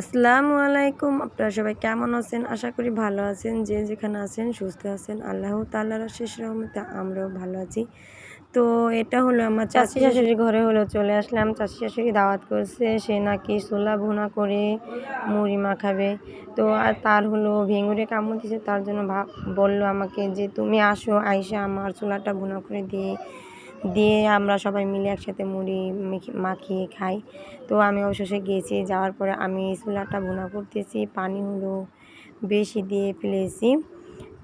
আসসালামু আলাইকুম। আপনারা সবাই কেমন আছেন? আশা করি ভালো আছেন। যে যেখানে আছেন সুস্থ আছেন। আল্লাহ তাল্লাহর শেষ রহমতে আমরাও ভালো আছি। তো এটা হলো আমার চাষি শাশুড়ির ঘরে হলো চলে আসলাম। চাষি শাশুড়ি দাওয়াত করছে। সে নাকি ছোলা ভুনা করে মুড়ি মাখাবে। তো আর তার হলো ভেঙুরে কামড় দিছে। তার জন্য ভাব বলল আমাকে যে তুমি আসো আইসা আমার ছোলাটা ভুনা করে দিয়ে দিয়ে আমরা সবাই মিলে একসাথে মুড়ি মেখে- মাখিয়ে খাই। তো আমি অবশেষে গিয়েছি যাওয়ার পরে আমি চুলাটা ভুনা করতেছি পানি হলো বেশি দিয়ে ফেলেছি।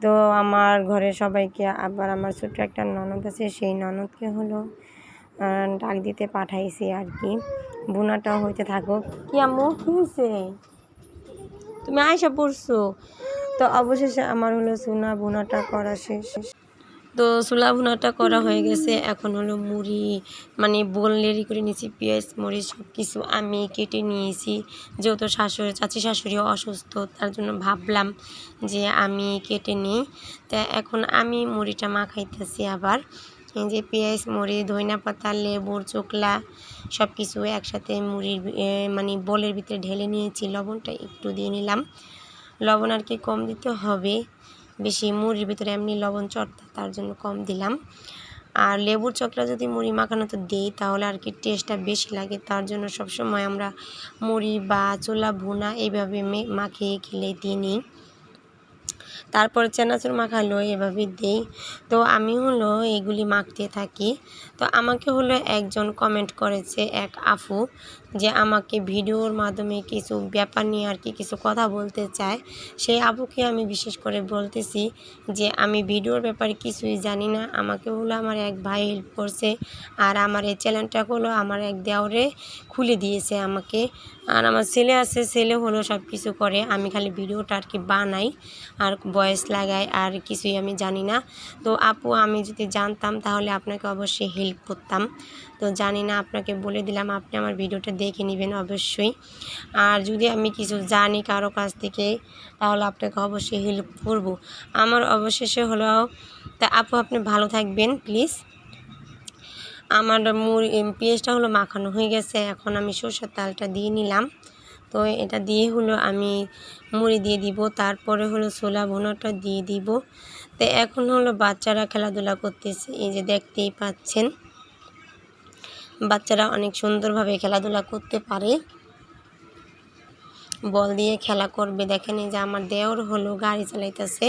তো আমার ঘরে সবাইকে আবার আমার ছোট্ট একটা ননদ আছে, সেই ননদকে হলো ডাক দিতে পাঠাইছি আর কি। ভুনাটা হইতে থাকুক। কি আম্মু, কি হয়েছে তুমি আয়সা পড়ছো। তো অবশেষে আমার হলো সোনা ভুনাটা করা শেষ। তো ছোলা ভুনাটা করা হয়ে গেছে। এখন হলো মুড়ি মানে বোল লেরি করে নিয়েছি, পেঁয়াজ, মরিচ সব কিছু আমি কেটে নিয়েছি। যেহেতু শাশুড়ি, চাচি শাশুড়ি অসুস্থ, তার জন্য ভাবলাম যে আমি কেটে নিই। তা এখন আমি মুড়িটা মাখাইতেছি আবার। এই যে পেঁয়াজ মুড়ি ধইনা পাতা লেবুর চোকলা সব কিছু একসাথে মুড়ির মানে বোলের ভিতরে ঢেলে নিয়েছি। লবণটা একটু দিয়ে নিলাম। লবণ আর কি কম দিতে হবে। বেশি মুড়ির ভিতরে এমনি লবণ চটতে তার জন্য কম দিলাম। আর লেবুর চকলা যদি মুড়ি মাখানো তো দিই, তাহলে আর কি টেস্টটা বেশি লাগে। তার জন্য সবসময় আমরা মুড়ি বা চোলা ভুনা এইভাবে মাখিয়ে খেলে দিই। নিই তারপর চেনাচুর মাখালো এভাবে দেই। তো আমি হলো এগুলি মাখতে থাকি। তো আমাকে হলো একজন কমেন্ট করেছে এক আফু যে আমাকে ভিডিওর মাধ্যমে কিছু ব্যাপার নিয়ে আর কি কিছু কথা বলতে চায়। সেই আপুকে আমি বিশেষ করে বলতেছি যে আমি ভিডিওর ব্যাপারে কিছুই জানি না। আমাকে হলো আমার এক ভাই হেল্প করছে আর আমার এই চ্যানেলটা হলো আমার এক দেওরে খুলে দিয়েছে আমাকে। আর আমার ছেলে আছে, ছেলে হলো সব কিছু করে। আমি খালি ভিডিওটা আর কি বানাই। আর ভয়েস লাগায় আর কিছুই আমি জানি না। তো আপু, আমি যদি জানতাম তাহলে আপনাকে অবশ্যই হেল্প করতাম। তো জানি না, আপনাকে বলে দিলাম, আপনি আমার ভিডিওটা দেখে নেবেন অবশ্যই। আর যদি আমি কিছু জানি কারও কাছ থেকে, তাহলে আপনাকে অবশ্যই হেল্প করব। আমার অবশেষে হলো, তা আপু, আপনি ভালো থাকবেন প্লিজ আমার মুড়ি, পেঁয়াজটা হলো মাখানো হয়ে গেছে, এখন আমি সরষের তালটা দিয়ে নিলাম। তো এটা দিয়ে হলো আমি মুড়ি দিয়ে দিব, তারপরে হলো ছোলা ভুনাটা দিয়ে দিব। তো এখন হলো বাচ্চারা খেলাধুলা করতেছে, এই যে দেখতেই পাচ্ছেন। বাচ্চারা অনেক সুন্দরভাবে খেলাধুলা করতে পারে। বল দিয়ে খেলা করবে, দেখেন এই যে আমার দেওর হলো গাড়ি চালাইতেছে।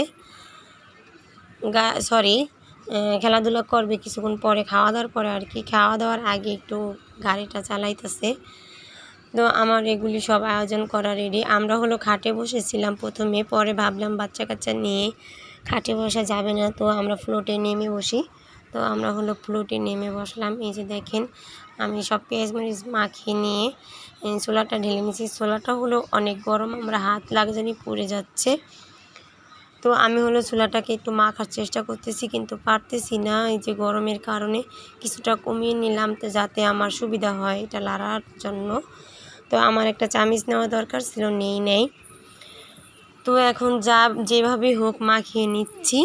গা সরি খেলাধুলা করবে কিছুক্ষণ পরে, খাওয়া দাওয়ার পরে আর কি। খাওয়া দাওয়ার আগে একটু গাড়িটা চালাইতেছে। তো আমার এগুলি সব আয়োজন করা রেডি আমরা হলো খাটে বসেছিলাম প্রথমে, পরে ভাবলাম বাচ্চা কাচ্চা নিয়ে খাটে বসা যাবে না, তো আমরা ফ্লোটে নেমে বসি। তো আমরা হলো ফ্লোটে নেমে বসলাম। এই যে দেখেন, আমি সব পেঁয়াজ মরিচ মাখিয়ে নিয়ে ছোলাটা ঢেলে নিয়েছি। ছোলাটা হলো অনেক গরম, আমরা হাত লাগজানি পুড়ে যাচ্ছে। তো আমি হলো চুলাটাকে একটু মাখার চেষ্টা করতেছি, কিন্তু পারতেছি না এই যে গরমের কারণে। কিছুটা কমিয়ে নিলাম তো যাতে আমার সুবিধা হয় এটা লাড়ার জন্য। তো আমার একটা চামিচ নেওয়া দরকার ছিল, নেই নেই। তো এখন যা যেভাবে হোক মাখিয়ে নিচ্ছি।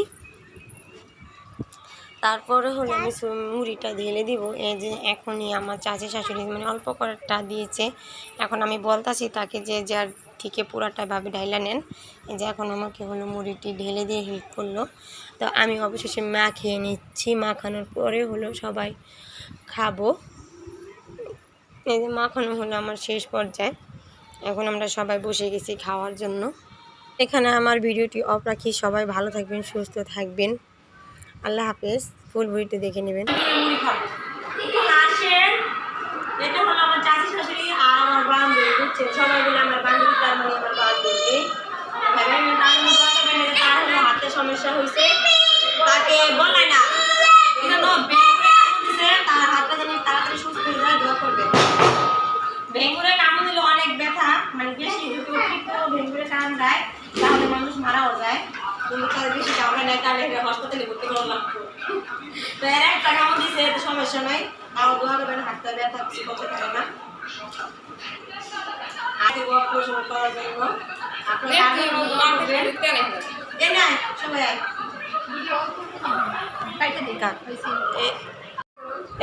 তারপরে হলো আমি মুড়িটা ঢেলে দিব। এই যে এখনই আমার চাচি শাশুড়ি মানে অল্প করেটা দিয়েছে। এখন আমি বলতাছি তাকে যে যার থেকে পুরাটা ভাবে ঢাইলা নেন। এই যে এখন আমাকে হলো মুড়িটি ঢেলে দিয়ে হেল্প করল। তো আমি অবশেষে মাখিয়ে নিচ্ছি। মাখানোর পরে হলো সবাই খাব। যে মাখানো হলো আমার শেষ পর্যায়ে। এখন আমরা সবাই বসে গেছি খাওয়ার জন্য। এখানে আমার ভিডিওটি অফ রাখি। সবাই ভালো থাকবেন, সুস্থ থাকবেন। আল্লাহ হাফেজ। ফুল ভিডিওটি দেখে নেবেন। মানে মনে সমস্যা হয়েছে। তাকে অনেক ব্যথা মানে বেশি যদি অতিরিক্ত কামড় দেয় তাহলে মানুষ মারাও যায়। কিন্তু তাদের বেশি কামড়ে নেয় তাহলে হাসপাতালে ভর্তি করা লাগবে। তো এর একটা কামড় দিছে এতে সমস্যা নাই। তাও দোয়া করবেন হাতটা ব্যথা কিছু করতে পারে না। আগে অপারেশন করার জন্য? আপনার আগে দোয়া করবেন? এই না সবাই এ-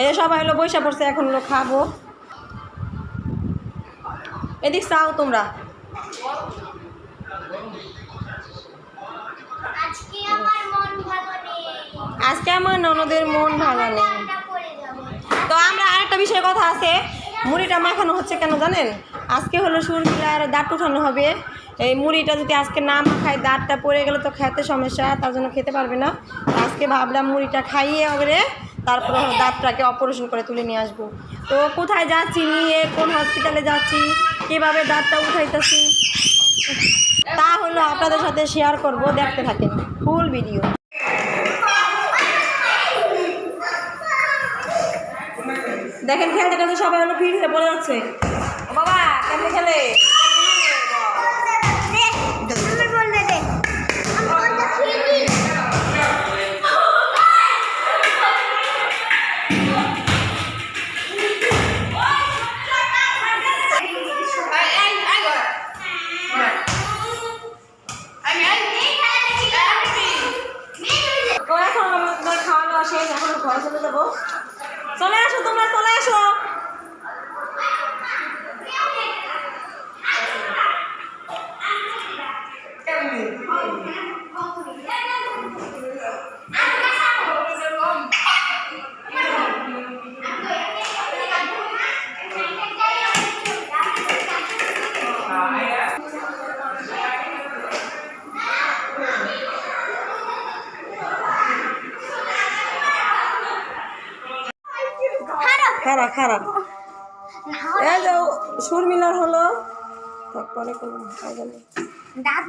এই সবাই হলো বৈশা পড়ছে এখন হলো খাব। এদিক চাও তোমরা। আজকে আমার মন ননদের মন ভালো নেই। তো আমরা আরেকটা বিষয়ের কথা আছে। মুড়িটা মাখানো হচ্ছে কেন জানেন? আজকে হলো সুরকিলার দাঁত উঠানো হবে। এই মুড়িটা যদি আজকে না মাখায় দাঁতটা পড়ে গেলে তো খেতে সমস্যা তার জন্য খেতে পারবে না। আজকে ভাবলাম মুড়িটা খাইয়ে হবে তারপরে দাঁতটাকে অপারেশন করে তুলে নিয়ে আসব। তো কোথায় যাচ্ছি নিয়ে কোন হসপিটালে যাচ্ছি? কীভাবে দাঁতটা উঠাইতেছি? তা হলো আপনাদের সাথে শেয়ার করব, দেখতে থাকেন ফুল ভিডিও দেখেন খেলতে খেলতে সবাই হলো হয়ে পড়ে যাচ্ছে। বাবা, কেমনে খেলে? খারাপ খারাপ। এই যে শর্মিলার হলো। তারপরে কোনো দাঁত